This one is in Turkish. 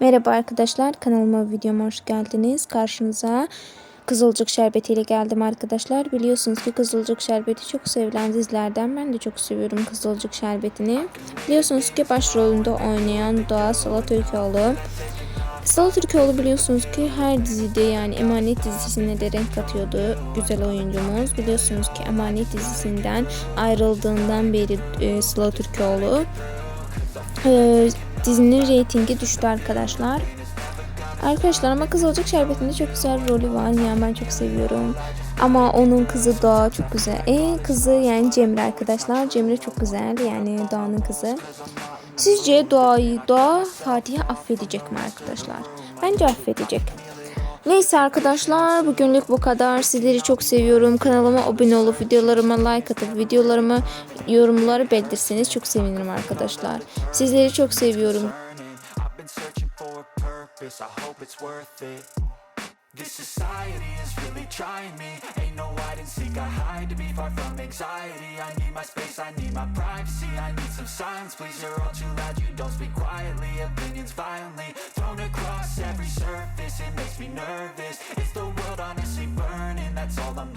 Merhaba arkadaşlar kanalıma videoma hoş geldiniz. Karşınıza Kızılcık Şerbeti ile geldim arkadaşlar. Biliyorsunuz ki Kızılcık Şerbeti çok sevilen dizilerden. Ben de çok seviyorum Kızılcık Şerbeti'ni. Biliyorsunuz ki başrolünde oynayan Doğa Sala Türkoğlu. Sala Türkoğlu biliyorsunuz ki her dizide yani Emanet dizisine de renk katıyordu güzel oyuncumuz. Biliyorsunuz ki Emanet dizisinden ayrıldığından beri e, Sıla Türkoğlu e, dizinin reytingi düştü arkadaşlar. Arkadaşlar ama Kızılcık Şerbeti'nde çok güzel rolü var. Yani ben çok seviyorum. Ama onun kızı Doğa çok güzel. E kızı yani Cemre arkadaşlar. Cemre çok güzel yani Doğa'nın kızı. Sizce Doğa'yı Doğa Fatih'i affedecek mi arkadaşlar? Bence affedecek. Neyse arkadaşlar bugünlük bu kadar. Sizleri çok seviyorum. Kanalıma abone olup videolarıma like atıp videolarımı yorumları belirtirseniz çok sevinirim arkadaşlar. Sizleri çok seviyorum. This society is really trying me. Ain't no hide and seek. I hide to be far from anxiety. I need my space. I need my privacy. I need some silence, please. You're all too loud. You don't speak quietly. Opinions violently makes me nervous. Is the world honestly burning? That's all I'm